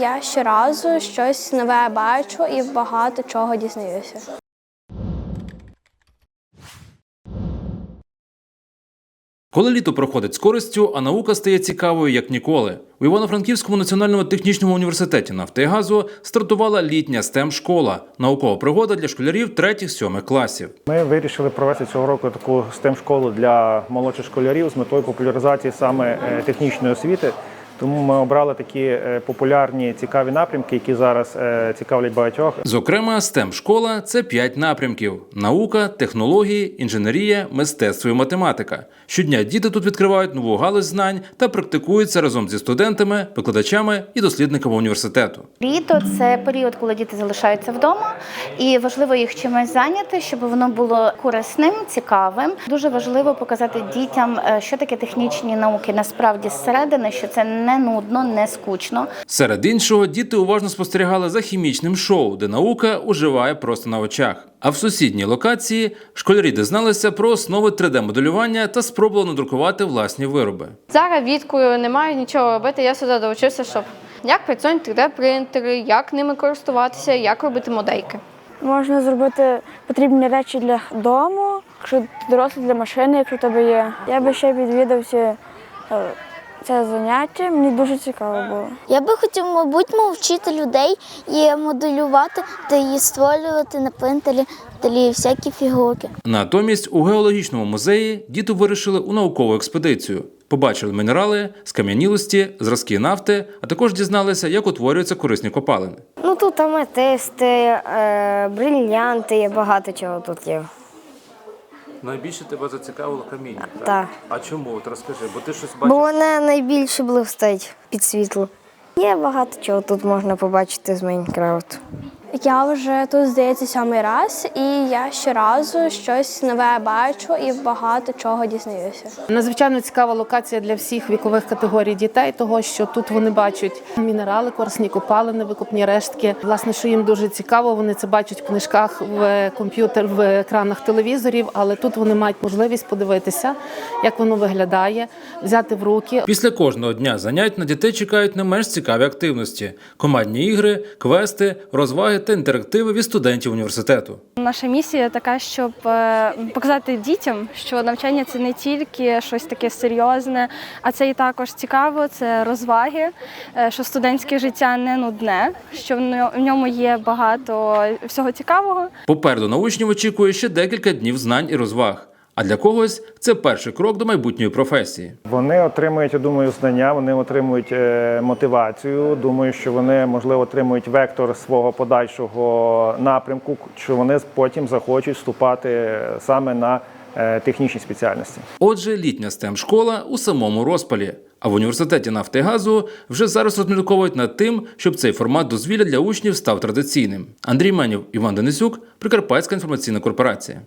Я щоразу щось нове бачу і багато чого дізнаюся. Коли літо проходить з користю, а наука стає цікавою як ніколи. У Івано-Франківському національному технічному університеті нафти і газу стартувала літня stem школа наукова пригода для школярів 3-7 класів. Ми вирішили провести цього року таку stem школу для молодших школярів з метою популяризації саме е, технічної освіти. Тому ми обрали такі е, популярні цікаві напрямки, які зараз е, цікавлять багатьох. Зокрема, stem школа це 5 напрямків: наука, технології, інженерія, мистецтво і математика. Щодня діти тут відкривають нову галузь знань та практикуються разом зі студентами, викладачами і дослідниками університету. Літо це період, коли діти залишаються вдома, і важливо їх чимось зайняти, щоб воно було корисним, цікавим. Дуже важливо показати дітям, е, що таке технічні науки насправді зсередини, що це не нудно, не скучно. Серед іншого, діти уважно спостерігали за хімічним шоу, де наука уживає просто на очах. А в сусідній локації школярі дізналися про основи 3D-моделювання та спробували надрукувати власні вироби. Зараз відкою немає нічого робити. Я сюди долучився, щоб як працюють 3D-принтери, як ними користуватися, як робити модельки. Можна зробити потрібні речі для дому, якщо дорослий для машини, якщо в тебе є. Я би ще відвідав ці, е, це заняття, мені дуже цікаво було. Я би хотів, мабуть, вчити людей і моделювати та і створювати на принтері та всякі фігурки. Натомість у геологічному музеї діти вирішили у наукову експедицію. Побачили мінерали, скам'янілості, зразки нафти, а також дізналися, як утворюються корисні копалини. Ну тут аметисти, е, брильянти, багато чого тут є. Найбільше тебе зацікавило каміння. Так. А чому? От розкажи, бо ти щось бачиш. Бо вони найбільше блистать під світло. Є багато чого тут можна побачити з Майнкрафту. Я вже тут здається сьомий раз, і я щоразу щось нове бачу і багато чого дізнаюся. Надзвичайно цікава локація для всіх вікових категорій дітей, того що тут вони бачать мінерали, корисні копалини, викопні рештки. Власне, що їм дуже цікаво, вони це бачать в книжках, в комп'ютер, в екранах телевізорів, але тут вони мають можливість подивитися, як воно виглядає, взяти в руки. Після кожного дня занять на дітей чекають не менш цікаві активності: командні ігри, квести, розваги та інтерактиви від студентів університету. Наша місія така, щоб е, показати дітям, що навчання це не тільки щось таке серйозне, а це і також цікаво, це розваги, е, що студентське життя не нудне, що в ньо- в ньому є багато всього цікавого. Попереду на учнів очікує ще декілька днів знань і розваг. А для когось це перший крок до майбутньої професії. Вони отримують, я думаю, знання, вони отримують е, мотивацію. Думаю, що вони можливо отримують вектор свого подальшого напрямку, що вони потім захочуть вступати саме на е, технічні спеціальності. Отже, літня stem школа у самому розпалі. А в університеті нафти і газу вже зараз розмірковують над тим, щоб цей формат дозвілля для учнів став традиційним. Андрій Менів, Іван Денисюк, Прикарпатська інформаційна корпорація.